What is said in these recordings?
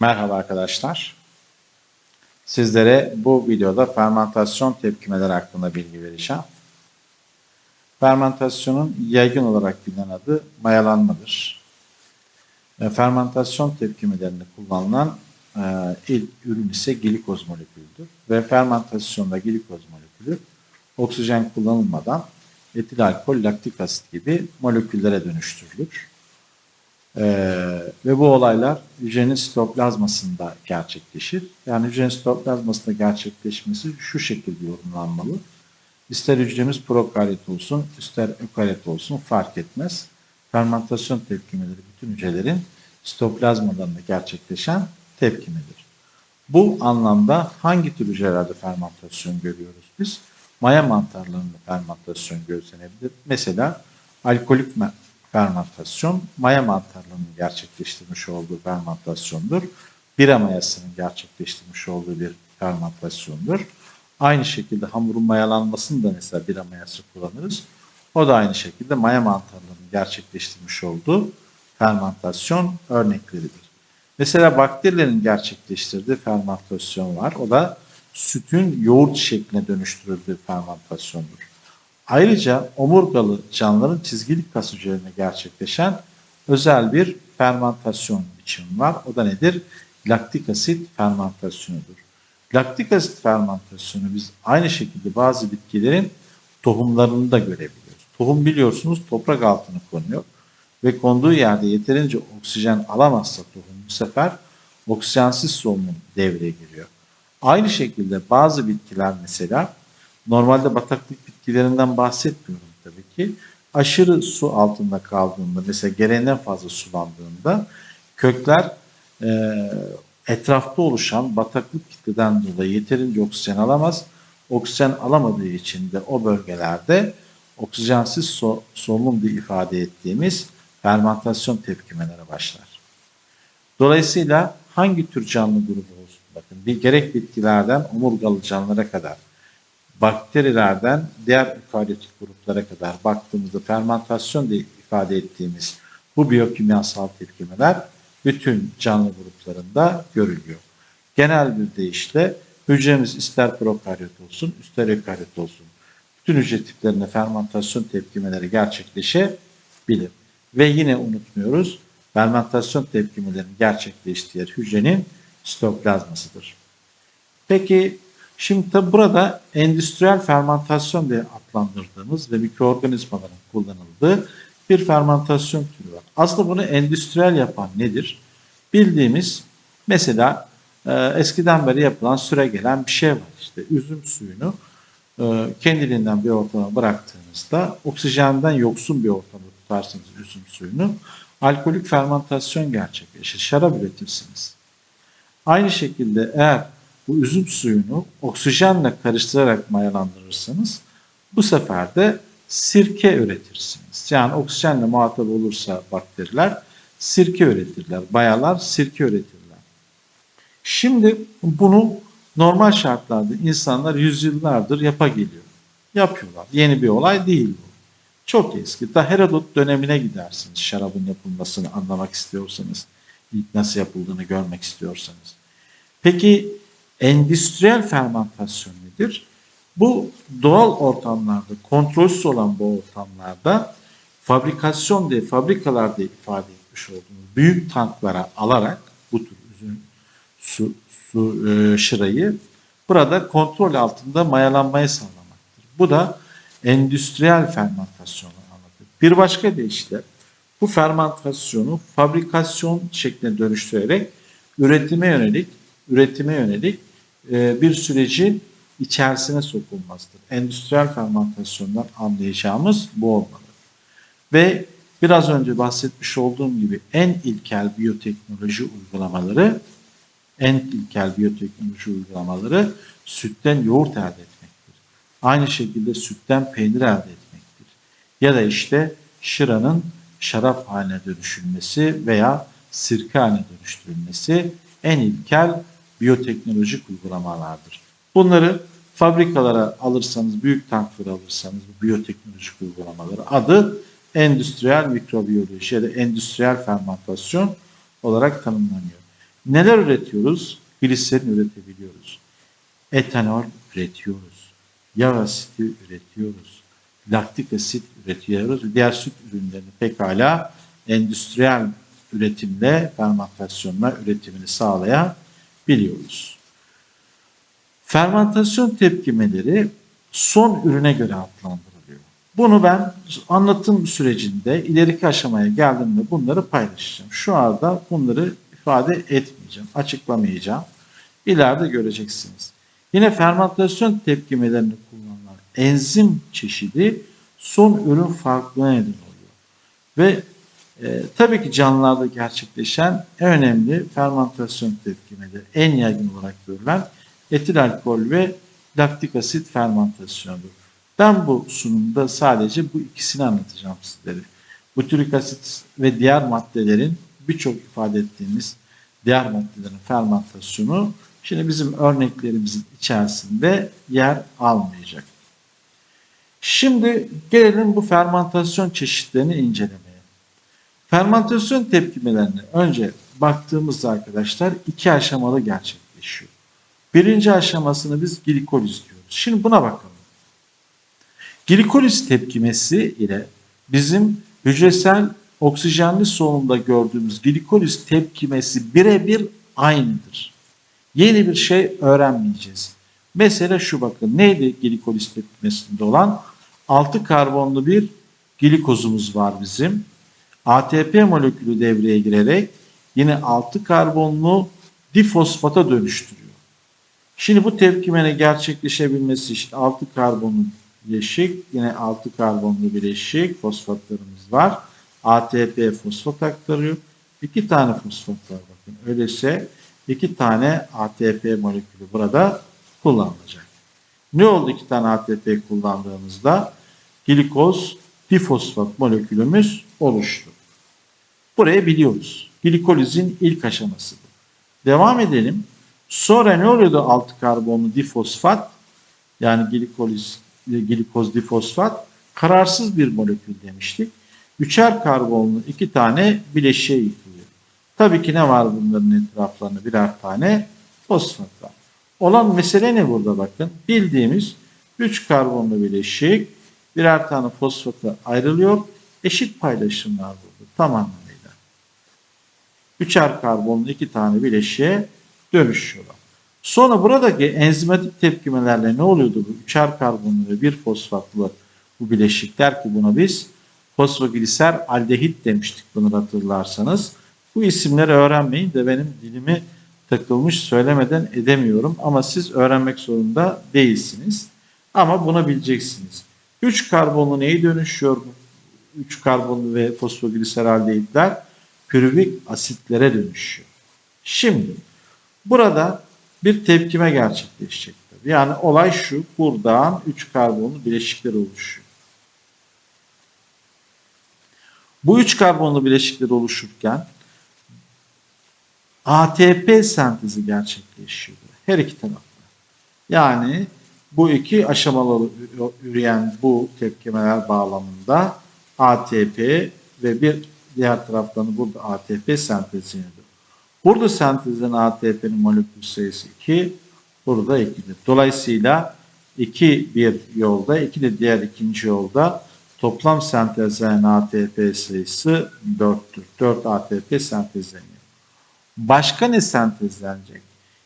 Merhaba arkadaşlar. Sizlere bu videoda fermentasyon tepkimeleri hakkında bilgi vereceğim. Fermentasyonun yaygın olarak bilinen adı mayalanmadır. Ve fermentasyon tepkimelerinde kullanılan e, ilk ürün ise glikoz molekülüdür. Ve fermentasyonda glikoz molekülü oksijen kullanılmadan etil alkol, laktik asit gibi moleküllere dönüştürülür. Ee, ve bu olaylar hücrenin sitoplazmasında gerçekleşir. Yani hücrenin sitoplazmasında gerçekleşmesi şu şekilde yorumlanmalı. İster hücremiz prokaryot olsun, ister ökaryot olsun fark etmez. Fermentasyon tepkimeleri bütün hücrelerin sitoplazmalarında gerçekleşen tepkimedir. Bu anlamda hangi tür hücrelerde fermentasyon görüyoruz biz? Maya mantarlarında fermentasyon gözlenebilir. Mesela alkolik fermentasyon maya mantarlarının gerçekleştirmiş olduğu fermentasyondur. Bira mayasının gerçekleştirmiş olduğu bir fermentasyondur. Aynı şekilde hamurun mayalanmasını da mesela bira mayası kullanırız. O da aynı şekilde maya mantarlarının gerçekleştirmiş olduğu fermentasyon örnekleridir. Mesela bakterilerin gerçekleştirdiği fermentasyon var. O da sütün yoğurt şekline dönüştürüldüğü fermentasyondur. Ayrıca omurgalı canlıların çizgili kas hücrelerine gerçekleşen özel bir fermentasyon biçimi var. O da nedir? Laktik asit fermentasyonudur. Laktik asit fermentasyonu biz aynı şekilde bazı bitkilerin tohumlarını da görebiliyoruz. Tohum biliyorsunuz toprak altına konuyor ve konduğu yerde yeterince oksijen alamazsa tohum bu sefer oksijensiz solunum devreye giriyor. Aynı şekilde bazı bitkiler mesela normalde bataklık bitkilerinden bahsetmiyorum tabii ki. Aşırı su altında kaldığında mesela gereğinden fazla sulandığında kökler e, etrafta oluşan bataklık kitleden dolayı yeterince oksijen alamaz. Oksijen alamadığı için de o bölgelerde oksijensiz so solunum diye ifade ettiğimiz fermentasyon tepkimeleri başlar. Dolayısıyla hangi tür canlı grubu olsun bakın bir gerek bitkilerden omurgalı canlılara kadar bakterilerden diğer ökaryotik gruplara kadar baktığımızda fermentasyon diye ifade ettiğimiz bu biyokimyasal tepkimeler bütün canlı gruplarında görülüyor. Genel bir deyişle hücremiz ister prokaryot olsun ister ökaryot olsun bütün hücre tiplerinde fermentasyon tepkimeleri gerçekleşebilir. Ve yine unutmuyoruz fermentasyon tepkimelerinin gerçekleştiği yer hücrenin sitoplazmasıdır. Peki şimdi tabi burada endüstriyel fermentasyon diye adlandırdığımız ve mikroorganizmaların kullanıldığı bir fermentasyon türü var. Aslında bunu endüstriyel yapan nedir? Bildiğimiz mesela e, eskiden beri yapılan süre gelen bir şey var. İşte üzüm suyunu e, kendiliğinden bir ortama bıraktığınızda oksijenden yoksun bir ortamda tutarsınız üzüm suyunu. Alkolik fermentasyon gerçekleşir. Şarap üretirsiniz. Aynı şekilde eğer bu üzüm suyunu oksijenle karıştırarak mayalandırırsanız bu sefer de sirke üretirsiniz. Yani oksijenle muhatap olursa bakteriler sirke üretirler. Bayalar sirke üretirler. Şimdi bunu normal şartlarda insanlar yüzyıllardır yapa geliyor. Yapıyorlar. Yeni bir olay değil bu. Çok eski. Ta Herodot dönemine gidersiniz şarabın yapılmasını anlamak istiyorsanız. nasıl yapıldığını görmek istiyorsanız. Peki endüstriyel fermentasyon nedir? Bu doğal ortamlarda, kontrolsüz olan bu ortamlarda fabrikasyon diye, fabrikalarda ifade etmiş olduğumuz büyük tanklara alarak bu tür üzüm su, su e, şırayı burada kontrol altında mayalanmayı sağlamaktır. Bu da endüstriyel fermentasyonu anlatır. Bir başka deyişle bu fermentasyonu fabrikasyon şekline dönüştürerek üretime yönelik üretime yönelik e, bir sürecin içerisine sokulmasıdır. Endüstriyel fermentasyondan anlayacağımız bu olmalı. Ve biraz önce bahsetmiş olduğum gibi en ilkel biyoteknoloji uygulamaları en ilkel biyoteknoloji uygulamaları sütten yoğurt elde etmektir. Aynı şekilde sütten peynir elde etmektir. Ya da işte şıranın şarap haline dönüşülmesi veya sirke haline dönüştürülmesi en ilkel biyoteknolojik uygulamalardır. Bunları fabrikalara alırsanız, büyük tankları alırsanız bu biyoteknolojik uygulamaları adı endüstriyel mikrobiyoloji ya da endüstriyel fermentasyon olarak tanımlanıyor. Neler üretiyoruz? Gliserin üretebiliyoruz. Etanol üretiyoruz. Yağ asiti üretiyoruz. Laktik asit üretiyoruz. Diğer süt ürünlerini pekala endüstriyel üretimle, fermentasyonla üretimini sağlayabiliyoruz. Fermentasyon tepkimeleri son ürüne göre adlandırılıyor. Bunu ben anlatım sürecinde ileriki aşamaya geldiğimde bunları paylaşacağım. Şu anda bunları ifade etmeyeceğim, açıklamayacağım. İleride göreceksiniz. Yine fermentasyon tepkimelerinde kullanılan enzim çeşidi son ürün farklılığına neden oluyor. Ve e, tabii ki canlılarda gerçekleşen en önemli fermentasyon tepkimeleri en yaygın olarak görülen etil alkol ve laktik asit fermentasyonudur. Ben bu sunumda sadece bu ikisini anlatacağım sizlere. Butyrik asit ve diğer maddelerin birçok ifade ettiğimiz diğer maddelerin fermentasyonu şimdi bizim örneklerimizin içerisinde yer almayacak. Şimdi gelelim bu fermentasyon çeşitlerini incelemeye. Fermentasyon tepkimelerine önce baktığımızda arkadaşlar iki aşamalı gerçekleşiyor. Birinci aşamasını biz glikoliz diyoruz. Şimdi buna bakalım. Glikoliz tepkimesi ile bizim hücresel oksijenli solunumda gördüğümüz glikoliz tepkimesi birebir aynıdır. Yeni bir şey öğrenmeyeceğiz. Mesela şu bakın neydi glikoliz tepkimesinde olan? 6 karbonlu bir glikozumuz var bizim. ATP molekülü devreye girerek yine 6 karbonlu difosfata dönüştürüyor. Şimdi bu tepkimene gerçekleşebilmesi için 6 karbonlu bileşik, yine 6 karbonlu bileşik fosfatlarımız var. ATP fosfat aktarıyor. 2 tane fosfat var bakın. Öyleyse 2 tane ATP molekülü burada kullanılacak. Ne oldu 2 tane ATP kullandığımızda? Glikoz difosfat molekülümüz oluştu. Burayı biliyoruz. Glikolizin ilk aşaması. Devam edelim. Sonra ne oluyordu 6 karbonlu difosfat? Yani glikoliz, glikoz difosfat kararsız bir molekül demiştik. Üçer karbonlu iki tane bileşiğe yıkılıyor. Tabii ki ne var bunların etraflarında birer tane fosfat var. Olan mesele ne burada bakın? Bildiğimiz 3 karbonlu bileşik birer tane fosfata ayrılıyor. Eşit paylaşımlar burada tam anlamıyla. Üçer karbonlu iki tane bileşiğe dönüşüyorlar. Sonra buradaki enzimatik tepkimelerle ne oluyordu bu? Üçer karbonlu ve bir fosfatlı bu bileşikler ki buna biz fosfogliser aldehit demiştik bunu hatırlarsanız. Bu isimleri öğrenmeyin de benim dilimi takılmış söylemeden edemiyorum ama siz öğrenmek zorunda değilsiniz. Ama bunu bileceksiniz. 3 karbonlu neyi dönüşüyor? 3 karbonlu ve fosfogliseraldehitler pürüvik asitlere dönüşüyor. Şimdi burada bir tepkime gerçekleşecektir. Yani olay şu, buradan 3 karbonlu bileşikler oluşuyor. Bu 3 karbonlu bileşikler oluşurken ATP sentezi gerçekleşiyor. Her iki tarafta. Yani bu iki aşamalı üreyen bu tepkimeler bağlamında ATP ve bir diğer taraftan burada ATP sentezleniyor. Burada sentezlenen ATP'nin molekül sayısı 2, burada 2'dir. Dolayısıyla 2 bir yolda, 2 de diğer ikinci yolda toplam sentezlenen ATP sayısı 4'tür. 4 ATP sentezleniyor. Başka ne sentezlenecek?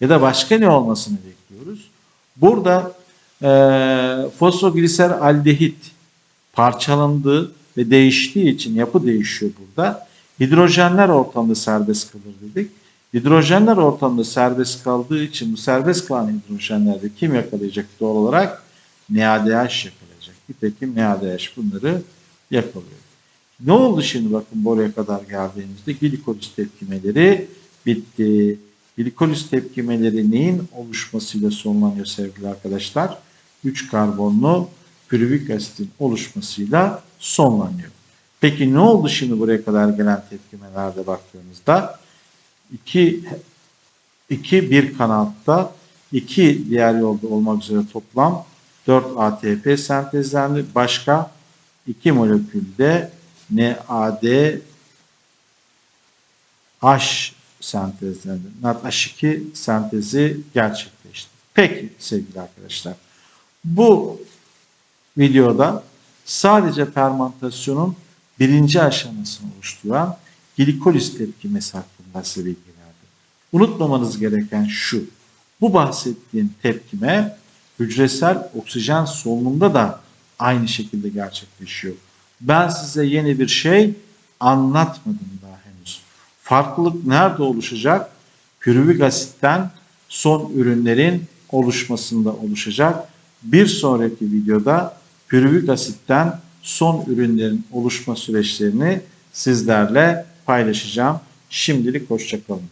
Ya da başka ne olmasını bekliyoruz? Burada e, fosfogliser aldehit parçalandığı ve değiştiği için yapı değişiyor burada. Hidrojenler ortamda serbest kalır dedik. Hidrojenler ortamda serbest kaldığı için bu serbest kalan hidrojenlerde kim yakalayacak doğal olarak? NADH yakalayacak. Nitekim NADH bunları yakalıyor. Ne oldu şimdi bakın buraya kadar geldiğimizde glikoliz tepkimeleri bitti. Glikoliz tepkimeleri neyin oluşmasıyla sonlanıyor sevgili arkadaşlar? 3 karbonlu pürüvik asitin oluşmasıyla sonlanıyor. Peki ne oldu şimdi buraya kadar gelen tepkimelerde baktığımızda? 2 2 bir kanatta 2 diğer yolda olmak üzere toplam 4 ATP sentezlendi. Başka 2 molekülde NAD H sentezlendi. NADH2 sentezi gerçekleşti. Peki sevgili arkadaşlar. Bu videoda sadece fermentasyonun birinci aşamasını oluşturan glikoliz tepkimesi hakkında size bilgi verdim. Unutmamanız gereken şu. Bu bahsettiğim tepkime hücresel oksijen solunumda da aynı şekilde gerçekleşiyor. Ben size yeni bir şey anlatmadım daha henüz. Farklılık nerede oluşacak? Pürüvik asitten son ürünlerin oluşmasında oluşacak. Bir sonraki videoda pürüvik asitten son ürünlerin oluşma süreçlerini sizlerle paylaşacağım. Şimdilik hoşçakalın.